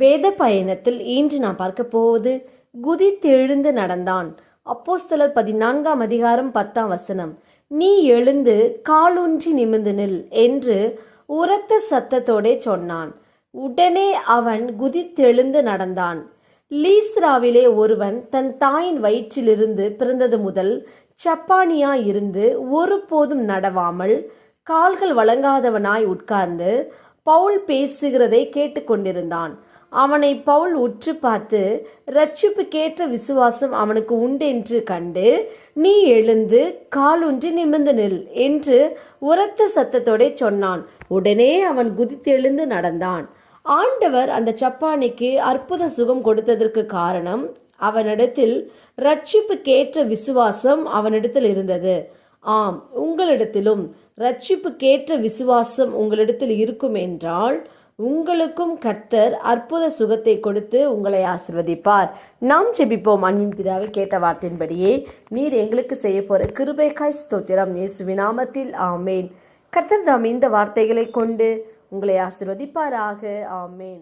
வேத பயணத்தில் இன்று நான் பார்க்க போவது குதித்தெழுந்து நடந்தான். அப்போஸ்தலர் பதினான்காம் அதிகாரம் பத்தாம் வசனம். நீ எழுந்து காலூன்றி நிமிர்ந்து நில் என்று உரத்த சத்தத்தோடே சொன்னான். உடனே அவன் குதித்தெழுந்து நடந்தான். லீஸ்ராவிலே ஒருவன் தன் தாயின் வயிற்றிலிருந்து பிறந்தது முதல் சப்பானியா இருந்து ஒருபோதும் நடவாமல் கால்கள் வழங்காதவனாய் உட்கார்ந்து பவுல் பேசுகிறதை கேட்டுக்கொண்டிருந்தான். அவனை பவுல் உற்று பார்த்து ரட்சிப்புக்கேற்ற விசுவாசம் அவனுக்கு உண்டென்று கண்டு நீ எழுந்து காலூன்றி நிமிர்ந்து நில் என்று உரத்த சத்தத்தோடே சொன்னான். உடனே அவன் குதித்தெழுந்து நடந்தான். ஆண்டவர் அந்த சப்பானிக்கு அற்புத சுகம் கொடுத்ததற்கு காரணம் அவனிடத்தில் ரட்சிப்புக்கேற்ற விசுவாசம் அவனிடத்தில் இருந்தது. ஆம் உங்களிடத்திலும் ரட்சிப்புக்கேற்ற விசுவாசம் உங்களிடத்தில் இருக்கும் என்றால் உங்களுக்கும் கர்த்தர் அற்புத சுகத்தை கொடுத்து உங்களை ஆசிர்வதிப்பார். நாம் ஜெபிப்போம் அன்பின் பிதாவை கேட்ட வார்த்தையின்படியே நீர் எங்களுக்கு செய்ய போகிற கிருபைக்காய் ஸ்தோத்திரம். இயேசுவின் ஆமேன். கர்த்தர் தாம் இந்த வார்த்தைகளை கொண்டு உங்களை ஆசிர்வதிப்பாராக. ஆமேன்.